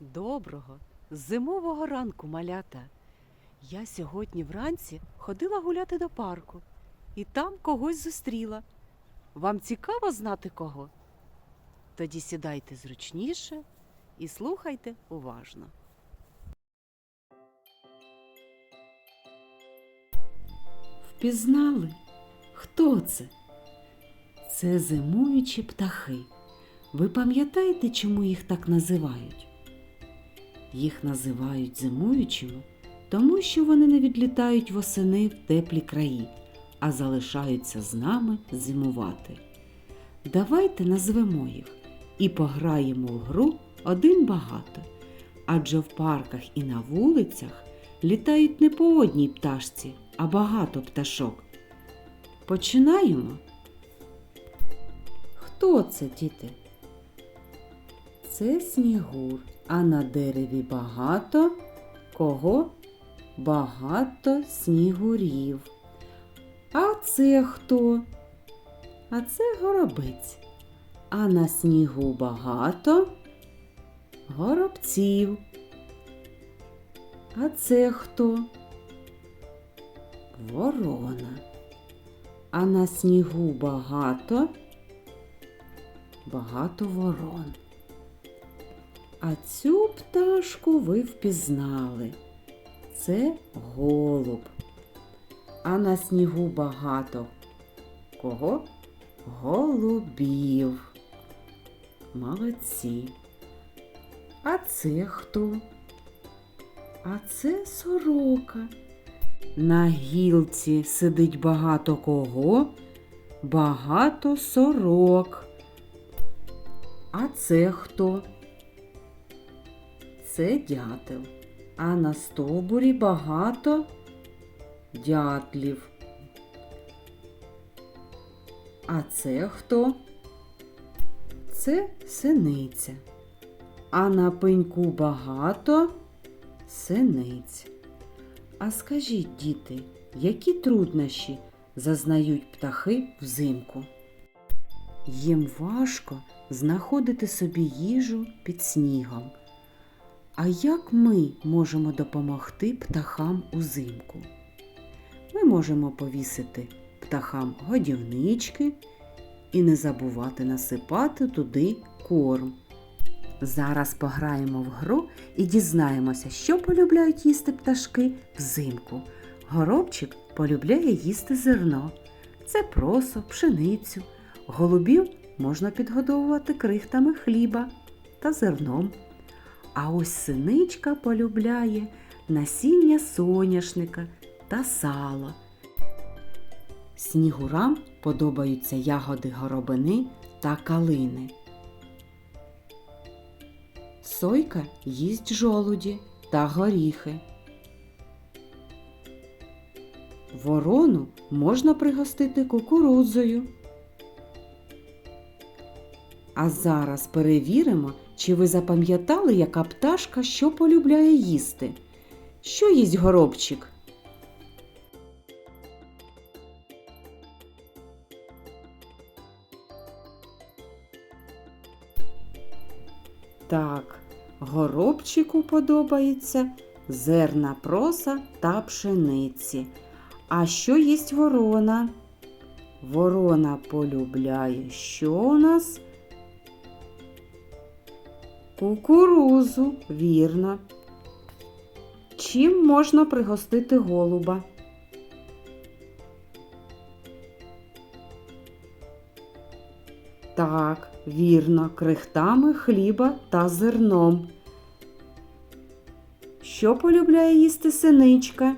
Доброго, зимового ранку, малята. Я сьогодні вранці ходила гуляти до парку і там когось зустріла. Вам цікаво знати кого? Тоді сідайте зручніше і слухайте уважно. Впізнали? Хто це? Це зимуючі птахи. Ви пам'ятаєте, чому їх так називають? Їх називають зимуючими, тому що вони не відлітають восени в теплі краї, а залишаються з нами зимувати. Давайте назвемо їх і пограємо в гру один багато, адже в парках і на вулицях літають не по одній пташці, а багато пташок. Починаємо. Хто це, діти? Це снігур, а на дереві багато кого? Багато снігурів. А це хто? А це горобець. А на снігу багато горобців. А це хто? Ворона. А на снігу багато багато ворон. А цю пташку ви впізнали. Це голуб. А на снігу багато кого? Голубів. Молодці. А це хто? А це сорока. На гілці сидить багато кого? Багато сорок. А це хто? Це дятел. А на стовбурі багато дятлів. А це хто? Це синиця. А на пеньку багато синиць. А скажіть, діти, які труднощі зазнають птахи взимку? Їм важко знаходити собі їжу під снігом. А як ми можемо допомогти птахам узимку? Ми можемо повісити птахам годівнички і не забувати насипати туди корм. Зараз пограємо в гру і дізнаємося, що полюбляють їсти пташки взимку. Горобчик полюбляє їсти зерно. Це просо, пшеницю. Голубів можна підгодовувати крихтами хліба та зерном. А ось синичка полюбляє насіння соняшника та сала. Снігурам подобаються ягоди горобини та калини. Сойка їсть жолуді та горіхи. Ворону можна пригостити кукурудзою. А зараз перевіримо, чи ви запам'ятали, яка пташка що полюбляє їсти. Що їсть горобчик? Так, горобчику подобається зерна проса та пшениці. А що їсть ворона? Ворона полюбляє що у нас? Кукурузу, вірно. Чим можна пригостити голуба? Так, вірно, крихтами хліба та зерном. Що полюбляє їсти синичка?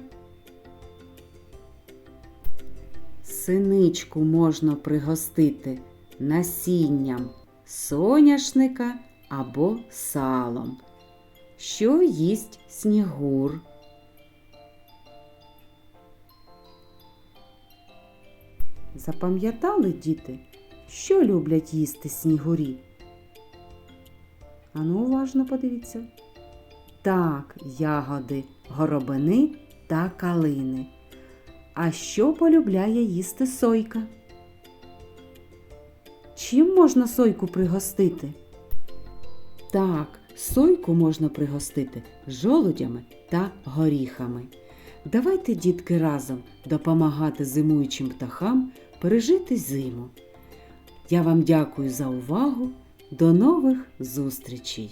Синичку можна пригостити насінням соняшника або салом. Що їсть снігур? Запам'ятали, діти, що люблять їсти снігурі? Ану, уважно подивіться. Так, ягоди, горобини та калини. А що полюбляє їсти сойка? Чим можна сойку пригостити? Так, сойку можна пригостити жолудями та горіхами. Давайте, дітки, разом допомагати зимуючим птахам пережити зиму. Я вам дякую за увагу. До нових зустрічей!